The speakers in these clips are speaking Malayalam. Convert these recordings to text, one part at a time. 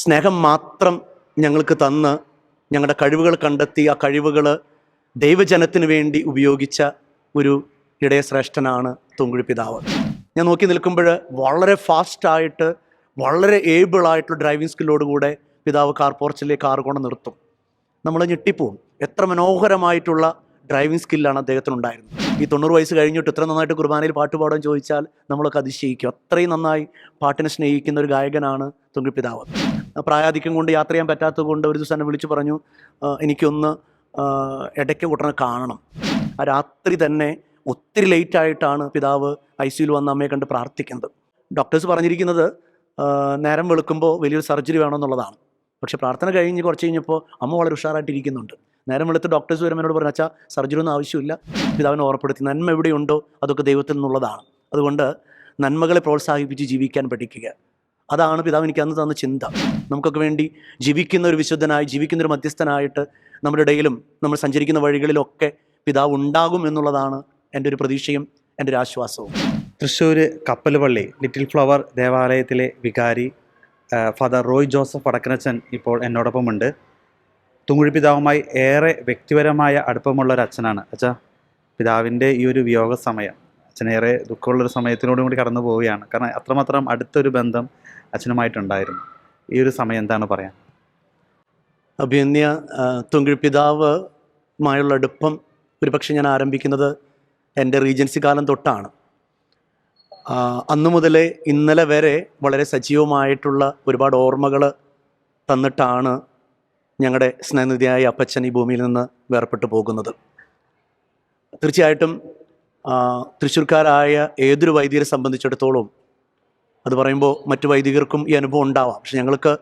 സ്നേഹം മാത്രം ഞങ്ങൾക്ക് തന്ന് ഞങ്ങളുടെ കഴിവുകൾ കണ്ടെത്തി ആ കഴിവുകൾ ദൈവജനത്തിന് വേണ്ടി ഉപയോഗിച്ച ഒരു ഇടയശ്രേഷ്ഠനാണ് തൂങ്കുഴി പിതാവ്. ഞാൻ നോക്കി നിൽക്കുമ്പോൾ വളരെ ഫാസ്റ്റായിട്ട് വളരെ ഏബിളായിട്ടുള്ള ഡ്രൈവിംഗ് സ്കില്ലോടുകൂടെ പിതാവ് കാർ പോർച്ചിലെ കാർ കൊണ്ട് നിർത്തും. നമ്മൾ ഞെട്ടിപ്പോവും. എത്ര മനോഹരമായിട്ടുള്ള ഡ്രൈവിംഗ് സ്കില്ലാണ് അദ്ദേഹത്തിനുണ്ടായിരുന്നത്. ഈ തൊണ്ണൂറ് വയസ്സ് കഴിഞ്ഞിട്ട് ഇത്ര നന്നായിട്ട് കുർബാനയിൽ പാട്ട് പാടാൻ ചോദിച്ചാൽ നമ്മളൊക്കെ അതിശയിക്കും. അത്രയും നന്നായി പാട്ടിനെ സ്നേഹിക്കുന്ന ഒരു ഗായകനാണ് തുങ്കി പിതാവ്. പ്രായാധിക്യം കൊണ്ട് യാത്ര ചെയ്യാൻ പറ്റാത്തത് കൊണ്ട് ഒരു ദിവസം എന്നെ വിളിച്ചു പറഞ്ഞു "ആ, എനിക്കൊന്ന് ഇടയ്ക്ക് കൂട്ടണ കാണണം. ആ രാത്രി തന്നെ ഒത്തിരി ലേറ്റ് ആയിട്ടാണ് പിതാവ് ഐ സിയിൽ വന്ന് അമ്മയെ കണ്ട് പ്രാർത്ഥിക്കുന്നത്. ഡോക്ടേഴ്സ് പറഞ്ഞിരിക്കുന്നത് നേരം വെളുക്കുമ്പോൾ വലിയൊരു സർജറി വേണമെന്നുള്ളതാണ്. പക്ഷെ പ്രാർത്ഥന കഴിഞ്ഞ് കുറച്ച് കഴിഞ്ഞപ്പോൾ അമ്മ വളരെ ഉഷാറായിട്ടിരിക്കുന്നുണ്ട്. നേരം വെളുത്ത് ഡോക്ടേഴ്സ് വരുമ്പോൾ പറഞ്ഞു അച്ഛാ സർജറി ഒന്നും ആവശ്യമില്ല. പിതാവിനെ ഓർപ്പെടുത്തി നന്മ എവിടെയുണ്ടോ അതൊക്കെ ദൈവത്തിൽ നിന്നുള്ളതാണ്. അതുകൊണ്ട് നന്മകളെ പ്രോത്സാഹിപ്പിച്ച് ജീവിക്കാൻ പഠിക്കുക. അതാണ് പിതാവ് എനിക്ക് അന്ന് തന്ന ചിന്ത. നമുക്കൊക്കെ വേണ്ടി ജീവിക്കുന്ന ഒരു വിശുദ്ധനായി ജീവിക്കുന്ന ഒരു മധ്യസ്ഥനായിട്ട് നമ്മുടെ ഇടയിലും നമ്മൾ സഞ്ചരിക്കുന്ന വഴികളിലൊക്കെ പിതാവ് ഉണ്ടാകും എന്നുള്ളതാണ് എന്റെ ഒരു പ്രതീക്ഷയും എന്റെ ഒരു ആശ്വാസവും. തൃശ്ശൂർ കപ്പലുപള്ളി ലിറ്റിൽ ഫ്ലവർ ദേവാലയത്തിലെ വികാരി ഫാദർ റോയ് ജോസഫ് വടക്കനച്ചൻ ഇപ്പോൾ എന്നോടൊപ്പമുണ്ട്. തുങ്ങുഴി പിതാവുമായി ഏറെ വ്യക്തിപരമായ അടുപ്പമുള്ള ഒരു അച്ഛനാണ് അച്ഛാ പിതാവിന്റെ ഈ ഒരു വിയോഗ സമയം അച്ഛനേറെ ദുഃഖമുള്ളൊരു സമയത്തിനോടും കൂടി കടന്നു പോവുകയാണ്. കാരണം അത്രമാത്രം അടുത്തൊരു ബന്ധം അച്ഛനുമായിട്ടുണ്ടായിരുന്നു. ഈ ഒരു സമയം എന്താണ് പറയാൻ? അഭിനന്യ തുങ്കിഴ് പിതാവുമായുള്ള അടുപ്പം ഒരുപക്ഷെ ഞാൻ ആരംഭിക്കുന്നത് എന്റെ റീജൻസി കാലം തൊട്ടാണ്. അന്നു മുതലേ ഇന്നലെ വരെ വളരെ സജീവമായിട്ടുള്ള ഒരുപാട് ഓർമ്മകൾ തന്നിട്ടാണ് ഞങ്ങളുടെ സ്നേഹനിധിയായ അപ്പച്ചൻ ഈ ഭൂമിയിൽ നിന്ന് വേർപെട്ടു പോകുന്നത്. തീർച്ചയായിട്ടും തൃശ്ശൂർക്കാരായ ഏതൊരു വൈദികരെ സംബന്ധിച്ചിടത്തോളം അത് പറയുമ്പോൾ മറ്റു വൈദികർക്കും ഈ അനുഭവം ഉണ്ടാവാം. പക്ഷെ ഞങ്ങൾക്ക്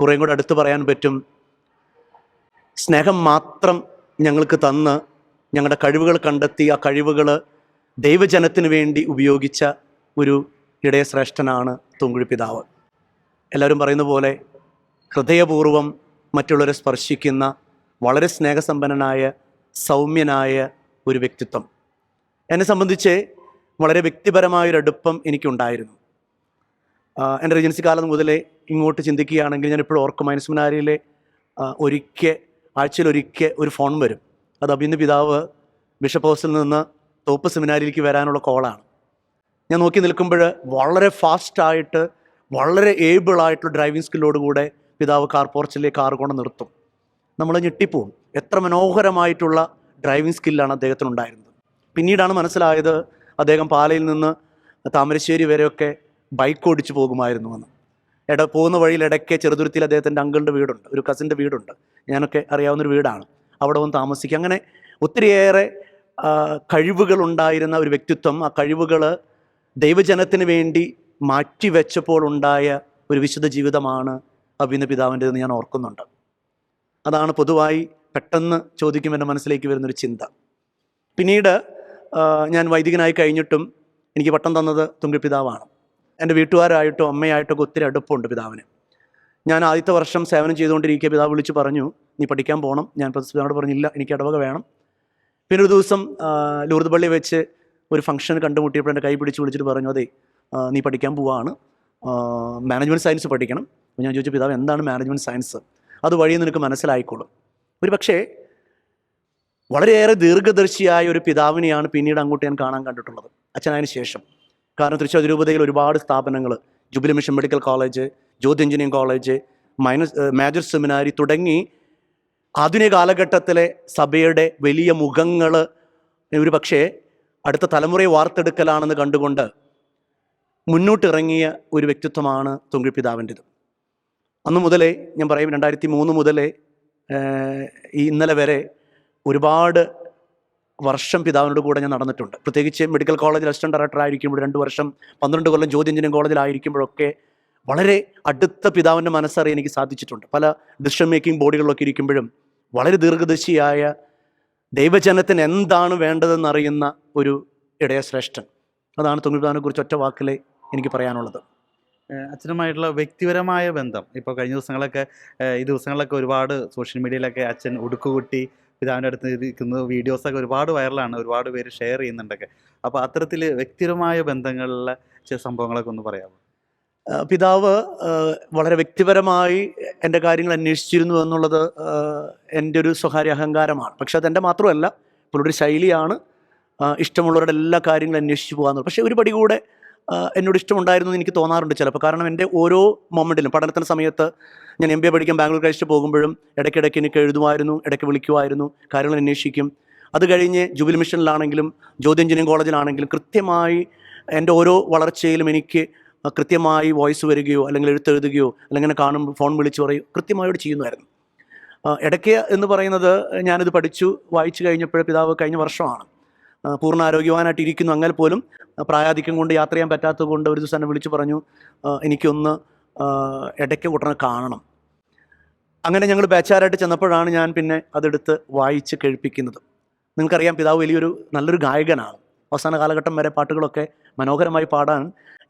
കുറേയും കൂടെ അടുത്ത് പറയാൻ പറ്റും സ്നേഹം മാത്രം ഞങ്ങൾക്ക് തന്ന് ഞങ്ങളുടെ കഴിവുകൾ കണ്ടെത്തി ആ കഴിവുകൾ ദൈവജനത്തിന് വേണ്ടി ഉപയോഗിച്ച ഒരു ഇടയശ്രേഷ്ഠനാണ് തുങ്കുഴി പിതാവ് എല്ലാവരും പറയുന്ന പോലെ ഹൃദയപൂർവം മറ്റുള്ളവരെ സ്പർശിക്കുന്ന വളരെ സ്നേഹസമ്പന്നനായ സൗമ്യനായ ഒരു വ്യക്തിത്വം. എന്നെ സംബന്ധിച്ച് വളരെ വ്യക്തിപരമായൊരു അടുപ്പം എനിക്കുണ്ടായിരുന്നു എന്റെ റേജൻസി കാലം മുതലേ ഇങ്ങോട്ട് ചിന്തിക്കുകയാണെങ്കിൽ ഞാൻ ഇപ്പോഴും ഓർക്കും. മൈനസ്മിനാരിയിലെ ഒരിക്കൽ ആഴ്ചയിലൊരിക്കൽ ഒരു ഫോൺ വരും. അത് അഭിന്ന് പിതാവ് ബിഷപ്പ് ഹൗസിൽ നിന്ന് തോപ്പ് സെമിനാരിയിലേക്ക് വരാനുള്ള കോളാണ്. ഞാൻ നോക്കി നിൽക്കുമ്പോൾ വളരെ ഫാസ്റ്റായിട്ട് വളരെ ഏബിളായിട്ടുള്ള ഡ്രൈവിംഗ് സ്കില്ലോടുകൂടെ പിതാവ് കാർ പോർച്ചിലേക്ക് കാർ കൊണ്ട് നിർത്തും. നമ്മൾ ഞെട്ടിപ്പോവും. എത്ര മനോഹരമായിട്ടുള്ള ഡ്രൈവിംഗ് സ്കില്ലാണ് അദ്ദേഹത്തിനുണ്ടായിരുന്നത്. പിന്നീടാണ് മനസ്സിലായത് അദ്ദേഹം പാലയിൽ നിന്ന് താമരശ്ശേരി വരെയൊക്കെ ബൈക്ക് ഓടിച്ചു പോകുമായിരുന്നു എന്ന്. ഇട പോകുന്ന വഴിയിൽ ഇടയ്ക്ക് ചെറുതുരുത്തിയിൽ അദ്ദേഹത്തിന്റെ അങ്കിളിന്റെ വീടുണ്ട്. ഒരു കസിന്റെ വീടുണ്ട്. ഞാനൊക്കെ അറിയാവുന്നൊരു വീടാണ്. അവിടെ വന്ന് താമസിക്കുക അങ്ങനെ ഒത്തിരിയേറെ കഴിവുകൾ ഉണ്ടായിരുന്ന ഒരു വ്യക്തിത്വം ആ കഴിവുകൾ ദൈവജനത്തിന് വേണ്ടി മാറ്റിവെച്ചപ്പോൾ ഉണ്ടായ ഒരു വിശുദ്ധ ജീവിതമാണ് അഭിന്ന പിതാവിന്റെതെന്ന് ഞാൻ ഓർക്കുന്നുണ്ട്. അതാണ് പൊതുവായി പെട്ടെന്ന് ചോദിക്കും എന്റെ മനസ്സിലേക്ക് വരുന്നൊരു ചിന്ത. പിന്നീട് ഞാൻ വൈദികനായി കഴിഞ്ഞിട്ടും എനിക്ക് പട്ടം തന്നത് തുമ്പി പിതാവാണ്. എന്റെ വീട്ടുകാരായിട്ടോ അമ്മയായിട്ടോ ഒക്കെ ഒത്തിരി അടുപ്പമുണ്ട് പിതാവിന്. ഞാൻ ആദ്യത്തെ വർഷം സേവനം ചെയ്തുകൊണ്ടിരിക്കുക പിതാവ് വിളിച്ച് പറഞ്ഞു നീ പഠിക്കാൻ പോകണം ഞാൻ പിതാവിനോട് പറഞ്ഞില്ല എനിക്ക് ഇടവക വേണം. പിന്നെ ഒരു ദിവസം ലൂർദ് പള്ളി വെച്ച് ഒരു ഫംഗ്ഷൻ കണ്ടുമുട്ടിയപ്പോൾ എന്റെ കൈ പിടിച്ച് വിളിച്ചിട്ട് പറഞ്ഞു അതെ നീ പഠിക്കാൻ പോവാണ്. മാനേജ്മെന്റ് സയൻസ് പഠിക്കണം. അപ്പോൾ ഞാൻ ചോദിച്ചു പിതാവ് എന്താണ് മാനേജ്മെന്റ് സയൻസ് അത് വഴി നിനക്ക് മനസ്സിലായിക്കോളും. ഒരു പക്ഷേ വളരെയേറെ ദീർഘദർശിയായ ഒരു പിതാവിനെയാണ് പിന്നീട് അങ്ങോട്ട് ഞാൻ കാണാൻ കണ്ടിട്ടുള്ളത്. അച്ഛനായതിന് ശേഷം. കാരണം തൃശ്ശൂർ രൂപതയിൽ ഒരുപാട് സ്ഥാപനങ്ങൾ jubilee mission medical college Jyothi engineering college minor major seminary തുടങ്ങി ആധുനിക കാലഘട്ടത്തിലെ സഭയുടെ വലിയ മുഖങ്ങൾ ഒരു പക്ഷേ അടുത്ത തലമുറയെ വാർത്തെടുക്കലാണെന്ന് കണ്ടുകൊണ്ട് മുന്നോട്ടിറങ്ങിയ ഒരു വ്യക്തിത്വമാണ് തുങ്കി പിതാവിന്റെത്. അന്ന് മുതലേ ഞാൻ പറയും രണ്ടായിരത്തി മൂന്ന് മുതലേ ഈ ഇന്നലെ വരെ ഒരുപാട് വർഷം പിതാവിനോട് കൂടെ ഞാൻ നടന്നിട്ടുണ്ട്. പ്രത്യേകിച്ച് മെഡിക്കൽ കോളേജിൽ അസിസ്റ്റന്റ് ഡയറക്ടർ ആയിരിക്കുമ്പോൾ രണ്ട് വർഷം പന്ത്രണ്ട് കൊല്ലം ജ്യോതി എഞ്ചിനീയറിംഗ് കോളേജിലായിരിക്കുമ്പോഴൊക്കെ വളരെ അടുത്ത പിതാവിന്റെ മനസ്സറിയാൻ എനിക്ക് സാധിച്ചിട്ടുണ്ട്. പല ഡിസിഷൻ മേക്കിംഗ് ബോഡികളിലൊക്കെ ഇരിക്കുമ്പോഴും വളരെ ദീർഘദർശിയായ ദൈവജനത്തിന് എന്താണ് വേണ്ടതെന്നറിയുന്ന ഒരു ഇടയശ്രേഷ്ഠൻ. അതാണ് തുങ്ങിപ്പിതാവിനെ കുറിച്ച് ഒറ്റ വാക്കിലെ എനിക്ക് പറയാനുള്ളത്. അച്ഛനുമായിട്ടുള്ള വ്യക്തിപരമായ ബന്ധം. ഇപ്പോൾ കഴിഞ്ഞ ദിവസങ്ങളൊക്കെ ഈ ദിവസങ്ങളിലൊക്കെ ഒരുപാട് സോഷ്യൽ മീഡിയയിലൊക്കെ അച്ഛൻ ഉടുക്കുകുട്ടി പിതാവിന്റെ അടുത്ത് ഇരിക്കുന്ന വീഡിയോസൊക്കെ ഒരുപാട് വൈറലാണ് ഒരുപാട് പേര് ഷെയർ ചെയ്യുന്നുണ്ടൊക്കെ. അപ്പോൾ അത്തരത്തിൽ വ്യക്തിപരമായ ബന്ധങ്ങളിലെ ചില സംഭവങ്ങളൊക്കെ ഒന്ന് പറയാമോ? പിതാവ് വളരെ വ്യക്തിപരമായി എന്റെ കാര്യങ്ങൾ അന്വേഷിച്ചിരുന്നു എന്നുള്ളത് എന്റെ ഒരു സ്വകാര്യ അഹങ്കാരമാണ്. പക്ഷെ അതെന്റെ മാത്രമല്ല പുള്ളിയുടെ ശൈലിയാണ് ഇഷ്ടമുള്ളവരുടെ എല്ലാ കാര്യങ്ങളും അന്വേഷിച്ച് പോകാമെന്നുള്ളത്. പക്ഷേ ഒരു പടി കൂടെ എന്നോട് ഇഷ്ടമുണ്ടായിരുന്നു എന്ന് എനിക്ക് തോന്നാറുണ്ട് ചിലപ്പോൾ. കാരണം എന്റെ ഓരോ മൊമെന്റിലും പഠനത്തിന്റെ സമയത്ത് ഞാൻ എം ബി എ പഠിക്കാൻ ബാംഗ്ലൂർ കഴിച്ചിട്ട് പോകുമ്പോഴും ഇടയ്ക്കിടയ്ക്ക് എനിക്ക് എഴുതുമായിരുന്നു ഇടയ്ക്ക് വിളിക്കുമായിരുന്നു കാര്യങ്ങൾ അന്വേഷിക്കും. അത് കഴിഞ്ഞ് ജൂബിലി മിഷനിലാണെങ്കിലും ജ്യോതി എഞ്ചിനീയറിംഗ് കോളേജിലാണെങ്കിലും കൃത്യമായി എന്റെ ഓരോ വളർച്ചയിലും എനിക്ക് കൃത്യമായി വോയിസ് വരികയോ അല്ലെങ്കിൽ എഴുത്തെഴുതുകയോ അല്ലെങ്കിൽ കാണുമ്പോൾ ഫോൺ വിളിച്ച് പറയുകയോ കൃത്യമായിട്ട് ചെയ്യുമായിരുന്നു. ഇടയ്ക്ക് എന്ന് പറയുന്നത് ഞാനിത് പഠിച്ചു വായിച്ചു കഴിഞ്ഞപ്പോഴേ പിതാവ് കഴിഞ്ഞ വർഷമാണ്. പൂർണ ആരോഗ്യവാനായിട്ട് ഇരിക്കുന്നു. അങ്ങനെ പോലും പ്രായാധിക്യം കൊണ്ട് യാത്ര ചെയ്യാൻ പറ്റാത്തത് കൊണ്ട് ഒരു ദിവസം എന്നെ വിളിച്ചു പറഞ്ഞു എനിക്കൊന്ന് ഇടയ്ക്ക് ഉടനെ കാണണം. അങ്ങനെ ഞങ്ങൾ ബാച്ചാരായിട്ട് ചെന്നപ്പോഴാണ് ഞാൻ പിന്നെ അതെടുത്ത് വായിച്ച് കേൾപ്പിക്കുന്നത്. നിങ്ങൾക്കറിയാം പിതാവ് വലിയൊരു നല്ലൊരു ഗായകനാണ്. അവസാന കാലഘട്ടം വരെ പാട്ടുകളൊക്കെ മനോഹരമായി പാടാൻ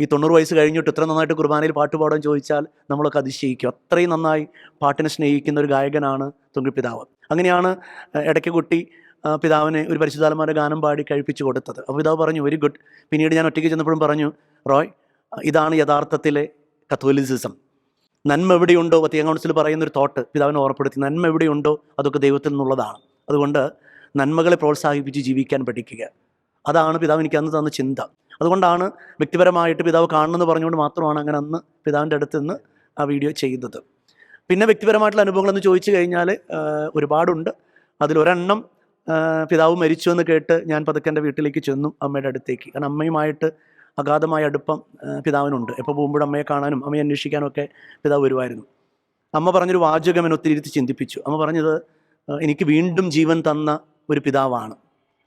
ഈ തൊണ്ണൂറ് വയസ്സ് കഴിഞ്ഞിട്ട് ഇത്ര നന്നായിട്ട് കുർബാനയിൽ പാട്ട് പാടാൻ ചോദിച്ചാൽ നമ്മളൊക്കെ അതിശയിക്കും. അത്രയും നന്നായി പാട്ടിനെ സ്നേഹിക്കുന്ന ഒരു ഗായകനാണ് പിതാവ്. അങ്ങനെയാണ് ഇടയ്ക്ക് കുട്ടി പിതാവിന് ഒരു പരിശുദ്ധാലന്മാരുടെ ഗാനം പാടി കഴിപ്പിച്ചു കൊടുത്തത്. അപ്പോൾ പിതാവ് പറഞ്ഞു വെരി ഗുഡ്. പിന്നീട് ഞാൻ ഒറ്റയ്ക്ക് ചെന്നപ്പോഴും പറഞ്ഞു റോയ് ഇതാണ് യഥാർത്ഥത്തിലെ കത്തോലിസിസം. നന്മ എവിടെയുണ്ടോ? വത്തിയ കൗൺസിൽ പറയുന്ന ഒരു തോട്ട് പിതാവിനെ ഓർപ്പെടുത്തി നന്മ എവിടെയുണ്ടോ അതൊക്കെ ദൈവത്തിൽ നിന്നുള്ളതാണ്. അതുകൊണ്ട് നന്മകളെ പ്രോത്സാഹിപ്പിച്ച് ജീവിക്കാൻ പഠിക്കുക. അതാണ് പിതാവ് എനിക്ക് അന്ന് തന്ന ചിന്ത. അതുകൊണ്ടാണ് വ്യക്തിപരമായിട്ട് പിതാവ് കാണണമെന്ന് പറഞ്ഞുകൊണ്ട് മാത്രമാണ് അങ്ങനെ അന്ന് പിതാവിന്റെ അടുത്ത് നിന്ന് ആ വീഡിയോ ചെയ്തത് പിന്നെ വ്യക്തിപരമായിട്ടുള്ള അനുഭവങ്ങളെന്ന് ചോദിച്ചു കഴിഞ്ഞാൽ ഒരുപാടുണ്ട്. അതിലൊരെണ്ണം പിതാവ് മരിച്ചു എന്ന് കേട്ട് ഞാൻ പതുക്കെ എന്റെ വീട്ടിലേക്ക് ചെന്നു അമ്മയുടെ അടുത്തേക്ക്. കാരണം അമ്മയുമായിട്ട് അഗാധമായ അടുപ്പം പിതാവിനുണ്ട്. എപ്പോൾ പോകുമ്പോഴും അമ്മയെ കാണാനും അമ്മയെ അന്വേഷിക്കാനും ഒക്കെ പിതാവ് വരുമായിരുന്നു. അമ്മ പറഞ്ഞൊരു വാചകം എന്നെ ഒത്തിരി ചിന്തിപ്പിച്ചു. അമ്മ പറഞ്ഞത് എനിക്ക് വീണ്ടും ജീവൻ തന്ന ഒരു പിതാവാണ്.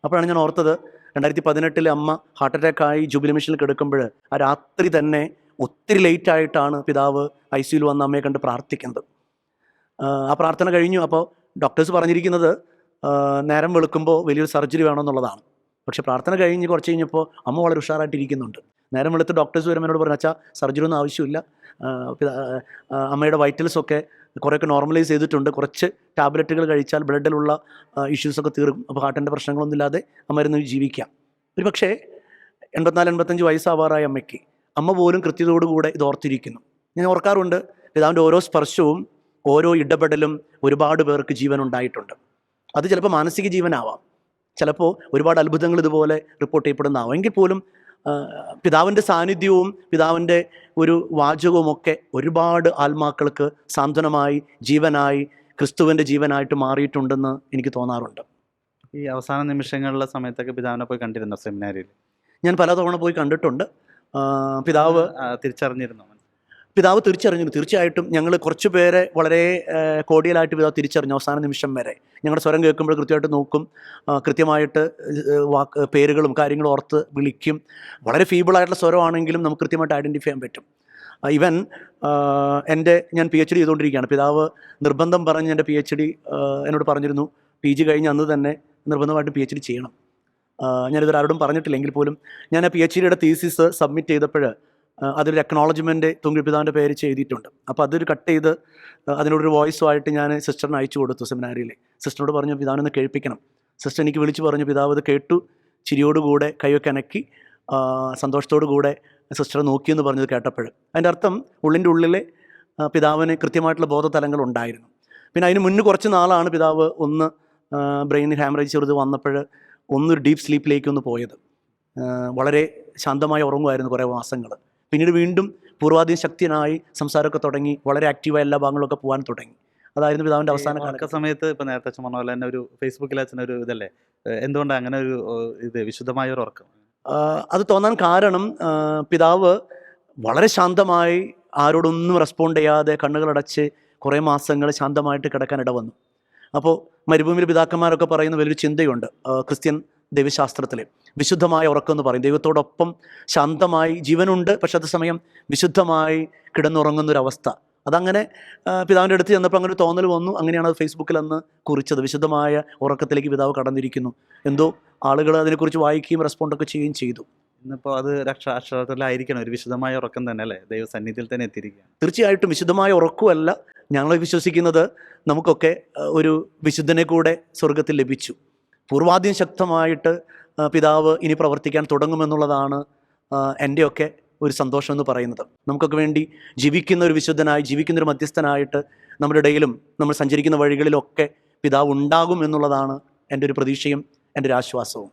അപ്പോഴാണ് ഞാൻ ഓർത്തത് രണ്ടായിരത്തി പതിനെട്ടിൽ അമ്മ ഹാർട്ട് അറ്റാക്കായി ജൂബിലി മിഷനിൽ കിടക്കുമ്പോൾ ആ രാത്രി തന്നെ ഒത്തിരി ലേറ്റ് ആയിട്ടാണ് പിതാവ് ഐ സിയിൽ വന്ന് അമ്മയെ കണ്ട് പ്രാർത്ഥിക്കുന്നത്. ആ, പ്രാർത്ഥന കഴിഞ്ഞു. അപ്പോൾ ഡോക്ടേഴ്സ് പറഞ്ഞിരിക്കുന്നത് നേരം വെളുക്കുമ്പോൾ വലിയൊരു സർജറി വേണമെന്നുള്ളതാണ്. പക്ഷേ പ്രാർത്ഥന കഴിഞ്ഞ് കുറച്ച് കഴിഞ്ഞപ്പോൾ അമ്മ വളരെ ഉഷാറായിട്ടിരിക്കുന്നുണ്ട്. നേരം വെളുത്ത് ഡോക്ടേഴ്സ് വരുമ്പോൾ എന്നോട് പറഞ്ഞു അച്ഛാ സർജറി ഒന്നും ആവശ്യമില്ല. അമ്മയുടെ വൈറ്റൽസൊക്കെ കുറേയൊക്കെ നോർമലൈസ് ചെയ്തിട്ടുണ്ട്. കുറച്ച് ടാബ്ലറ്റുകൾ കഴിച്ചാൽ ബ്ലഡിലുള്ള ഇഷ്യൂസൊക്കെ തീർക്കും. അപ്പോൾ ഹാർട്ടിന്റെ പ്രശ്നങ്ങളൊന്നും ഇല്ലാതെ അമ്മ ഇരുന്ന് ജീവിക്കാം. ഒരു പക്ഷേ എൺപത്തിനാല് എൺപത്തഞ്ച് വയസ്സാവാറായ അമ്മയ്ക്ക് അമ്മ പോലും കൃത്യതയോടുകൂടെ ഇത് ഓർത്തിരിക്കുന്നു. ഞാൻ ഓർക്കാറുണ്ട് പിതാവിന്റെ ഓരോ സ്പർശവും ഓരോ ഇടപെടലും ഒരുപാട് പേർക്ക് ജീവൻ ഉണ്ടായിട്ടുണ്ട് അത് ചിലപ്പോൾ മാനസിക ജീവനാവാം. ചിലപ്പോൾ ഒരുപാട് അത്ഭുതങ്ങൾ ഇതുപോലെ റിപ്പോർട്ട് ചെയ്യപ്പെടുന്നതാവും. എങ്കിൽ പോലും പിതാവിന്റെ സാന്നിധ്യവും പിതാവിന്റെ ഒരു വാചകവും ഒക്കെ ഒരുപാട് ആത്മാക്കൾക്ക് സാന്ത്വനമായി ജീവനായി ക്രിസ്തുവിന്റെ ജീവനായിട്ട് മാറിയിട്ടുണ്ടെന്ന് എനിക്ക് തോന്നാറുണ്ട്. ഈ അവസാന നിമിഷങ്ങളിലെ സമയത്തൊക്കെ പിതാവിനെ പോയി കണ്ടിരുന്നോ സെമിനാരിയിൽ ഞാൻ പലതവണ പോയി കണ്ടിട്ടുണ്ട്. പിതാവ് തിരിച്ചറിഞ്ഞിരുന്നോ? പിതാവ് തിരിച്ചറിഞ്ഞു തീർച്ചയായിട്ടും ഞങ്ങൾ കുറച്ച് പേരെ വളരെ കോടിയലായിട്ട് പിതാവ് തിരിച്ചറിഞ്ഞു അവസാന നിമിഷം വരെ. ഞങ്ങളുടെ സ്വരം കേൾക്കുമ്പോൾ കൃത്യമായിട്ട് നോക്കും. കൃത്യമായിട്ട് വാക്ക് പേരുകളും കാര്യങ്ങളും ഓർത്ത് വിളിക്കും. വളരെ ഫീബിളായിട്ടുള്ള സ്വരമാണെങ്കിലും നമുക്ക് കൃത്യമായിട്ട് ഐഡന്റിഫൈ ചെയ്യാൻ പറ്റും. ഇവൻ എന്റെ ഞാൻ പി എച്ച് ഡി ചെയ്തുകൊണ്ടിരിക്കുകയാണ്. പിതാവ് നിർബന്ധം പറഞ്ഞ് എന്റെ പി എച്ച് ഡി എന്നോട് പറഞ്ഞിരുന്നു പി ജി കഴിഞ്ഞ് അന്ന് തന്നെ നിർബന്ധമായിട്ട് പി എച്ച് ഡി ചെയ്യണം ഞാനിതൊരാരോടും പറഞ്ഞിട്ടില്ലെങ്കിൽ പോലും ഞാൻ ആ പി എച്ച് ഡിയുടെ തീസിസ് സബ്മിറ്റ് ചെയ്തപ്പോൾ അതൊരു അക്നോളജ്മെന്റ് തുങ്കിപ്പിതാവിന്റെ പേര് ചെയ്തിട്ടുണ്ട്. അപ്പോൾ അതൊരു കട്ട് ചെയ്ത് അതിനോടൊരു വോയിസുമായിട്ട് ഞാൻ സിസ്റ്ററിന് അയച്ചു കൊടുത്തു സെമിനാരിയിൽ സിസ്റ്ററിനോട് പറഞ്ഞു പിതാവിനൊന്ന് കേൾപ്പിക്കണം. സിസ്റ്റർ എനിക്ക് വിളിച്ച് പറഞ്ഞു പിതാവ് അത് കേട്ടു ചിരിയോടുകൂടെ കൈയൊക്കെ അനക്കി സന്തോഷത്തോടു കൂടെ സിസ്റ്ററെ നോക്കിയെന്ന് പറഞ്ഞത് കേട്ടപ്പോൾ അതിന്റെ അർത്ഥം ഉള്ളിന്റെ ഉള്ളിലെ പിതാവിന് കൃത്യമായിട്ടുള്ള ബോധതലങ്ങൾ ഉണ്ടായിരുന്നു. പിന്നെ അതിന് മുന്നേ കുറച്ച് നാളാണ് പിതാവ് ഒന്ന് ബ്രെയിൻ ഹാമറേജ് ചെറുത് വന്നപ്പോൾ ഒന്നൊരു ഡീപ്പ് സ്ലീപ്പിലേക്ക് ഒന്ന് പോയത്. വളരെ ശാന്തമായി ഉറങ്ങുമായിരുന്നു കുറേ മാസങ്ങൾ പിന്നീട് വീണ്ടും പൂർവാധീന ശക്തിനായി സംസാരമൊക്കെ തുടങ്ങി വളരെ ആക്റ്റീവായ എല്ലാ ഭാഗങ്ങളൊക്കെ പോകാൻ തുടങ്ങി. അതായിരുന്നു പിതാവിന്റെ അവസാന കാലത്തെ സമയത്ത് ഇപ്പൊ നേരത്തെ പറഞ്ഞ പോലെ തന്നെ ഒരു ഫേസ്ബുക്കിൽ അച്ഛൻ ഒരു ഇതല്ലേ? എന്തുകൊണ്ട് എന്തുകൊണ്ടാണ് അങ്ങനെ ഒരു ഇത് വിശുദ്ധമായ ഒരു ഉറക്കം? അത് തോന്നാൻ കാരണം പിതാവ് വളരെ ശാന്തമായി ആരോടൊന്നും റെസ്പോണ്ട് ചെയ്യാതെ കണ്ണുകളടച്ച് കുറേ മാസങ്ങൾ ശാന്തമായിട്ട് കിടക്കാൻ ഇടവന്നു. അപ്പോൾ മരുഭൂമിയിൽ പിതാക്കന്മാരൊക്കെ പറയുന്ന വലിയൊരു ചിന്തയുണ്ട്. ക്രിസ്ത്യൻ ദൈവശാസ്ത്രത്തിൽ വിശുദ്ധമായ ഉറക്കം എന്ന് പറയും. ദൈവത്തോടൊപ്പം ശാന്തമായി ജീവനുണ്ട്. പക്ഷെ അതേസമയം വിശുദ്ധമായി കിടന്നുറങ്ങുന്നൊരവസ്ഥ. അതങ്ങനെ പിതാവിന്റെ അടുത്ത് ചെന്നപ്പോൾ അങ്ങനെ തോന്നൽ വന്നു. അങ്ങനെയാണ് അത് ഫേസ്ബുക്കിൽ അന്ന് കുറിച്ചത്. വിശുദ്ധമായ ഉറക്കത്തിലേക്ക് പിതാവ് കടന്നിരിക്കുന്നു. എന്തോ ആളുകൾ അതിനെക്കുറിച്ച് വായിക്കുകയും റെസ്പോണ്ടൊക്കെ ചെയ്യുകയും ചെയ്തു. ഇന്നിപ്പോൾ അത് രക്ഷ അക്ഷരത്തിലായിരിക്കണം ഒരു വിശുദ്ധമായ ഉറക്കം തന്നെ അല്ലേ? ദൈവസന്നിധിയിൽ തന്നെ എത്തിയിരിക്കുക തീർച്ചയായിട്ടും വിശുദ്ധമായ ഉറക്കമല്ല. ഞങ്ങൾ വിശ്വസിക്കുന്നത് നമുക്കൊക്കെ ഒരു വിശുദ്ധനെ കൂടെ സ്വർഗത്തിൽ ലഭിച്ചു. പൂർവാദ്യം ശക്തമായിട്ട് പിതാവ് ഇനി പ്രവർത്തിക്കാൻ തുടങ്ങുമെന്നുള്ളതാണ് എന്റെയൊക്കെ ഒരു സന്തോഷം എന്ന് പറയുന്നത്. നമുക്കൊക്കെ വേണ്ടി ജീവിക്കുന്ന ഒരു വിശുദ്ധനായി ജീവിക്കുന്ന ഒരു മധ്യസ്ഥനായിട്ട് നമ്മുടെ ഇടയിലും നമ്മൾ സഞ്ചരിക്കുന്ന വഴികളിലൊക്കെ പിതാവ് ഉണ്ടാകും എന്നുള്ളതാണ് എന്റെ ഒരു പ്രതീക്ഷയും എന്റെ ഒരു ആശ്വാസവും.